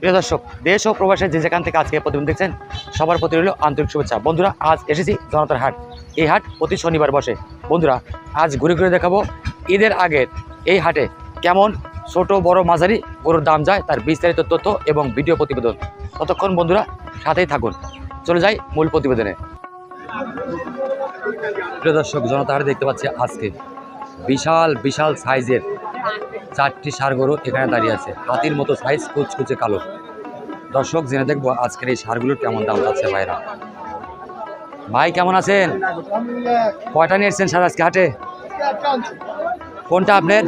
প্রিয় দর্শক, দেশ ও প্রবাসের যে যেখান থেকে আজকে প্রতিদিন দেখছেন, সবার প্রতি রইল আন্তরিক শুভেচ্ছা। বন্ধুরা, আজ এসেছি জনতার হাট। এই হাট প্রতি শনিবার বসে। বন্ধুরা, আজ ঘুরে ঘুরে দেখাবো ঈদের আগের এই হাটে কেমন ছোট বড় মাঝারি গরুর দাম যায়, তার বিস্তারিত তথ্য এবং ভিডিও প্রতিবেদন। ততক্ষণ বন্ধুরা, সাথেই থাকুন। চলে যাই মূল প্রতিবেদনে। প্রিয় দর্শক, জনতা হাটে দেখতে পাচ্ছি আজকে বিশাল বিশাল সাইজের চারটি সার গরু এখানে দাঁড়িয়ে আছে। হাতির মতো সাইজ, কুচকুচে কালো। দর্শক, জেনে দেখব আজকের এই সারগুলোর কেমন দাম যাচ্ছে ভাইরা। ভাই, কেমন আছেন? কয়টা নিয়েছেন সার আজকে হাটে? কোনটা আপনার?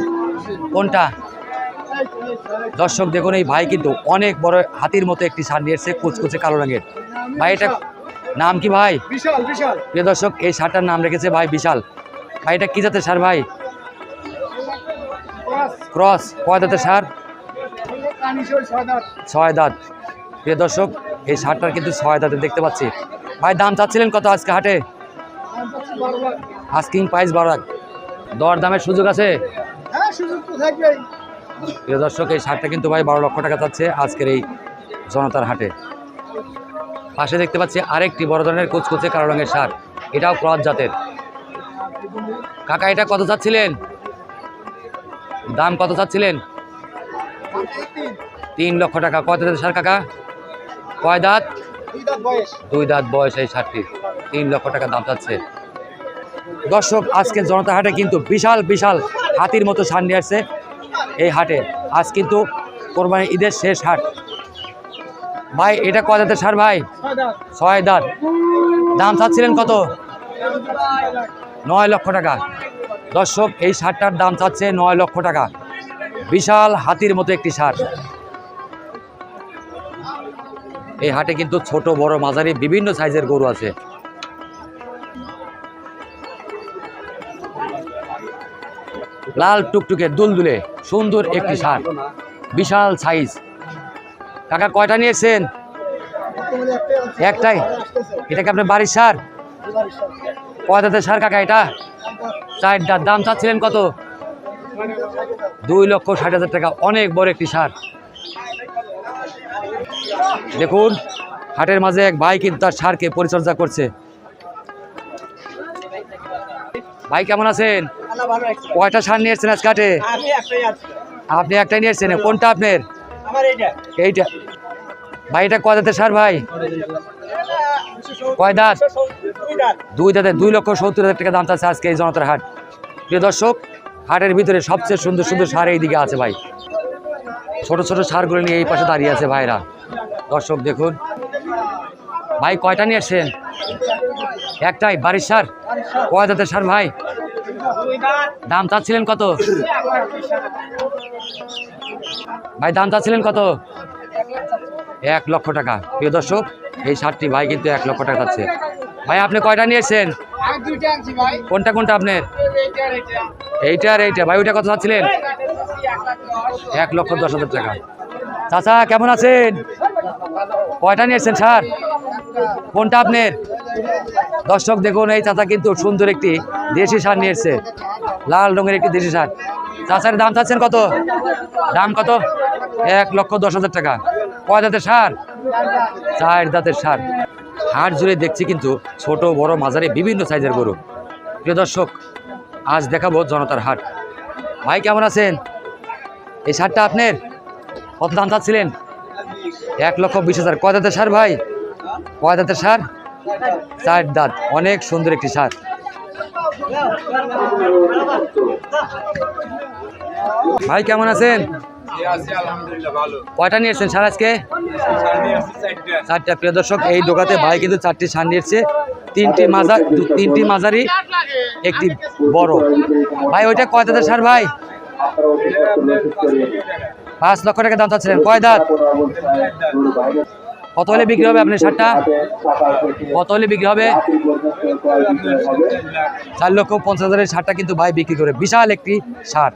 কোনটা? দর্শক, দেখুন, এই ভাই কিন্তু অনেক বড় হাতির মতো একটি সার নিয়েছে কুচকুচে কালো রঙের। ভাই, এটা নাম কি ভাই? বিশাল বিশাল। প্রিয় দর্শক এই সারটার নাম রেখেছে ভাই বিশাল। ভাই এটা কি জাতের সার ভাই? ক্রস। কয় দাঁতের সার? ছয় দাঁত। প্রিয় দর্শক এই সারটার কিন্তু ছয় দাঁতে দেখতে পাচ্ছি। ভাই দাম চাচ্ছিলেন কত আজকে হাটে? আস্কিং প্রাইস বারো লাখ। দর দামের সুযোগ আছে? হ্যাঁ প্রিয় দর্শক এই সারটা কিন্তু ভাই বারো লক্ষ টাকা চাচ্ছে আজকের এই জনতার হাটে। পাশে দেখতে পাচ্ছি আরেকটি বড় ধরনের কুচকুচে কালো রঙের সার এটাও ক্রস জাতের। কাকা, এটা কত চাচ্ছিলেন? দাম কত চাচ্ছিলেন? তিন লক্ষ টাকা। কত দাঁতের সার কাকা? কয় দাঁত? দুই দাঁত বয়স এই সারটি তিন লক্ষ টাকা দাম চাচ্ছে। দর্শক আজকে জনতা হাটে কিন্তু বিশাল বিশাল হাতির মতো সার নিয়ে আসছে এই হাটে। আজ কিন্তু কোরবানি ঈদের শেষ হাট। ভাই, এটা দাঁতের সার ভাই? ছয় দাঁত। দাম চাচ্ছিলেন কত? নয় লক্ষ টাকা। দর্শক, এই সারটার দাম চাচ্ছে নয় লক্ষ টাকা। বিশাল হাতির মতো একটি সার। এই হাটে কিন্তু ছোট, বড়, মাঝারি, বিভিন্ন সাইজের গরু আছে। লাল টুকটুকে দুলদুলে সুন্দর একটি সার। বিশাল সাইজ। কাকা কয়টা নিয়েছেন? একটাই। এটা কি আপনার বাড়ির সার? কয় দাঁতের সার কাকা এটা? চার দাঁত। দাম চাচ্ছিলেন কত? দুই লক্ষ ষাট হাজার টাকা। অনেক বড় একটি সার। দেখুন হাটের মাঝে এক ভাই কিন্তু তার সারকে পরিচর্যা করছে। ভাই কেমন আছেন? কয়টা সার নিয়েছেন আজকে হাটে? আমি আপনি একটাই নিয়েছেন। কোনটা আপনার? এইটা। ভাই এটা কয় দাঁতের সার ভাই? কয় দাঁত? দুই দাঁত। দুই লক্ষ সত্তর হাজার টাকা দাম চাচ্ছে আজকে এই জনতার হাট। প্রিয় দর্শক হাটের ভিতরে সবচেয়ে সুন্দর সুন্দর সার এই দিকে আছে ভাই। ছোট ছোট সারগুলো নিয়ে এই পাশে দাঁড়িয়ে আছে ভাইরা। দর্শক দেখুন। ভাই কয়টা নিয়ে আসছেন? একটাই বাড়ির সার? কয় দাঁতের সার ভাই? দাম চাচ্ছিলেন কত? ভাই, দাম চাচ্ছিলেন কত? এক লক্ষ টাকা। প্রিয় দর্শক, এই সারটি ভাই কিন্তু এক লক্ষ টাকা চাচ্ছে। ভাই, আপনি কয়টা নিয়েছেন? কোনটা কোনটা আপনার? এইটা আর এইটা। ভাই, ওইটা কত চাচ্ছিলেন? এক লক্ষ দশ হাজার টাকা। চাচা, কেমন আছেন? কয়টা নিয়েছেন স্যার কোনটা আপনার? দর্শক দেখুন, এই চাচা কিন্তু সুন্দর একটি দেশি সার নিয়ে এসছে। লাল রঙের একটি দেশি সার। চাচার দাম চাচ্ছেন কত? দাম কত? এক লক্ষ দশ হাজার টাকা। কয় দাঁতের সার? চার দাঁতের সার। হাট জুড়ে দেখছি কিন্তু ছোট, বড়, মাঝারি, বিভিন্ন সাইজের গরু। প্রিয় দর্শক, আজ দেখাবো জনতার হাট। ভাই, কেমন আছেন? এই সারটা আপনার? কত দাম চাচ্ছিলেন? এক লক্ষ বিশ হাজার। কয় দাঁতের সার ভাই? কয় দাঁতের সার? চার দাঁত, অনেক সুন্দর একটি সার ভাই, কেমন আছেন? কয়টা নিয়েছেন সার আজকে? চারটা প্রিয় দর্শক, এই দোকানে ভাই কিন্তু চারটি সার নিয়েছে তিনটি মাজার তিনটি মাঝারি একটি বড়। ভাই, ওইটা কয় দাঁতের সার ভাই? পাঁচ লক্ষ টাকা দাম চাচ্ছিলেন। কয় দাঁত? কত হলে বিক্রি হবে আপনার সারটা কত হলে বিক্রি হবে? চার লক্ষ পঞ্চাশ হাজারের সারটা কিন্তু ভাই বিক্রি করে। বিশাল একটি সার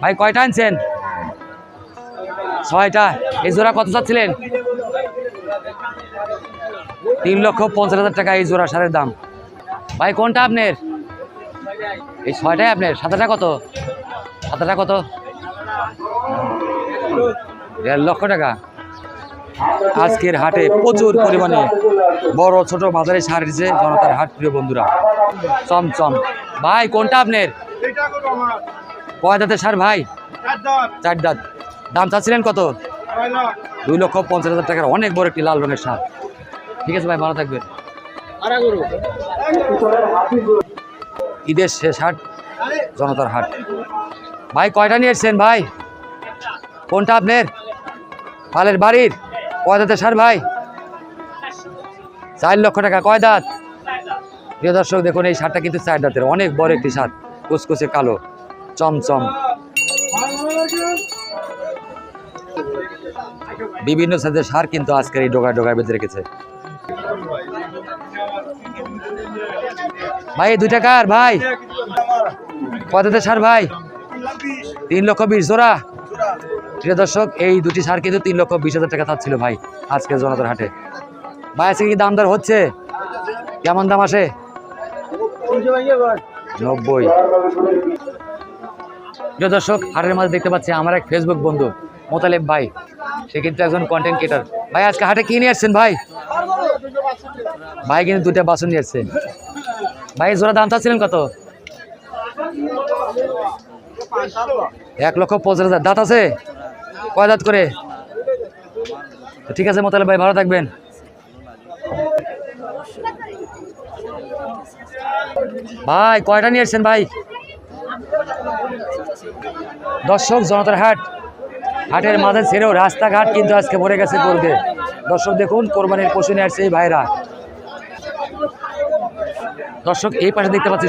ভাই, কয়টা আনছেন? ছয়টা। এই জোড়া কত চাচ্ছিলেন? তিন লক্ষ পঞ্চাশ হাজার টাকা এই জোড়া সারের দাম। ভাই, কোনটা আপনার? এই ছয়টাই আপনার। সাতটা কত? সাতটা কত? দেড় লক্ষ টাকা। আজকের হাটে প্রচুর পরিমাণে বড় ছোট মাঝারি সার দিচ্ছে জনতার হাট, প্রিয় বন্ধুরা। চমচম। ভাই, কোনটা আপনার? কয় দাঁতের সার ভাই? চার দাঁত। দাম চাচ্ছিলেন কত? দুই লক্ষ পঞ্চাশ হাজার টাকার অনেক বড় একটি লাল রঙের সার। ঠিক আছে ভাই, ভালো থাকবেন। ঈদের শেষ হাট, জনতার হাট। ভাই, কয়টা নিয়ে এসছেন ভাই? কোনটা আপনার? পালের বাড়ির? কয় দাঁতের সার ভাই? চার লক্ষ টাকা। কয় দাঁত? প্রিয় দর্শক, দেখুন, এই সারটা কিন্তু চার দাঁতের। অনেক বড় একটি সার কুচকুচে কালো, চমচম। বিভিন্ন সাইজের সার কিন্তু আজকের এই ডোগায় ডোগায় বেঁধে রেখেছে। ভাই, এই দুইটা কার? ভাই কততে সার ভাই? তিন লক্ষ বিশ জোড়া। প্রিয় দর্শক, এই দুটি সার কিন্তু তিন লক্ষ বিশ হাজার টাকা চাচ্ছিল ভাই, আজকে জনতার হাটে। ভাই, আজকে কি দাম দর হচ্ছে? কেমন দাম আসে? নব্বই। প্রিয় দর্শক, হাটের মাঝে দেখতে পাচ্ছি আমার এক ফেসবুক বন্ধু, মোতালেব ভাই। সে কিন্তু একজন কন্টেন্ট ক্রিয়েটার ভাই, আজকে হাটে কি নিয়ে আসছেন ভাই? ভাই কিন্তু দুটা বাসন নিয়ে আসছে। ভাই, জোড়া দাম চাচ্ছিলেন কত? এক লক্ষ পঞ্চাশ হাজার। দাঁত আছে? কয় দাঁত করে? ঠিক আছে মোতালে ভাই, ভালো থাকবেন। ভাই, কয়টা নিয়ে এসছেন ভাই? দর্শক, জনতার হাট। হাটের মাঝে ছেড়েও রাস্তাঘাট কিন্তু আজকে ভরে গেছে করবে দর্শক, দেখুন, কোরবানির পশু নিয়ে আসছে এই ভাইরা। দর্শক, এই পাশে দেখতে পাচ্ছি